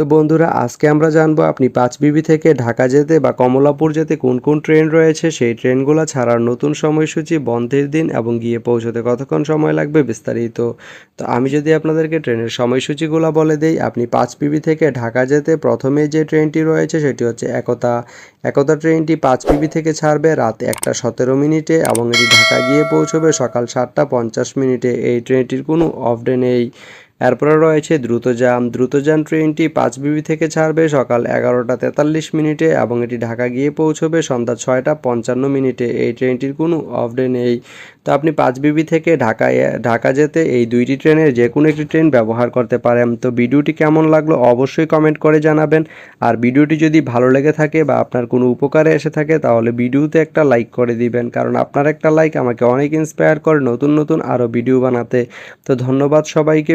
তো বন্ধুরা, আজকে আমরা জানব আপনি পাঁচবিবি থেকে ঢাকা যেতে বা কমলাপুর যেতে কোন কোন ট্রেন রয়েছে। সেই ট্রেনগুলো ছাড়ার নতুন সময়সূচি, বন্ধের দিন এবং গিয়ে পৌঁছতে কতক্ষণ সময় লাগবে বিস্তারিত। তো আমি যদি আপনাদেরকে ট্রেনের সময়সূচিগুলো বলে দেই, আপনি পাঁচবিবি থেকে ঢাকা যেতে প্রথমে যে ট্রেনটি রয়েছে সেটি হচ্ছে একতা। একতা ট্রেনটি পাঁচবিবি থেকে ছাড়বে রাত একটা সতেরো মিনিটে এবং এটি ঢাকা গিয়ে পৌঁছবে সকাল সাতটা পঞ্চাশ মিনিটে। এই ট্রেনটির কোনো অফ ডে নেই। এরপরে রয়েছে দ্রুতযান। দ্রুতযান ট্রেনটি পাঁচ পাঁচবিবি থেকে ছাড়বে সকাল এগারোটা তেতাল্লিশ মিনিটে এবং এটি ঢাকা গিয়ে পৌঁছবে সন্ধ্যা ছয়টা পঞ্চান্ন মিনিটে। এই ট্রেনটির কোনো অফ ডে নেই। তো আপনি পাঁচবিবি থেকে ঢাকায়, ঢাকা যেতে এই দুইটি ট্রেনের যে কোনো একটি ট্রেন ব্যবহার করতে পারেন। তো ভিডিওটি কেমন লাগল অবশ্যই কমেন্ট করে জানাবেন। আর ভিডিওটি যদি ভালো লেগে থাকে বা আপনার কোনো উপকারে এসে থাকে তাহলে ভিডিওতে একটা লাইক করে দিবেন। কারণ আপনার একটা লাইক আমাকে অনেক ইন্সপায়ার করে নতুন নতুন আরও ভিডিও বানাতে। তো ধন্যবাদ সবাইকে।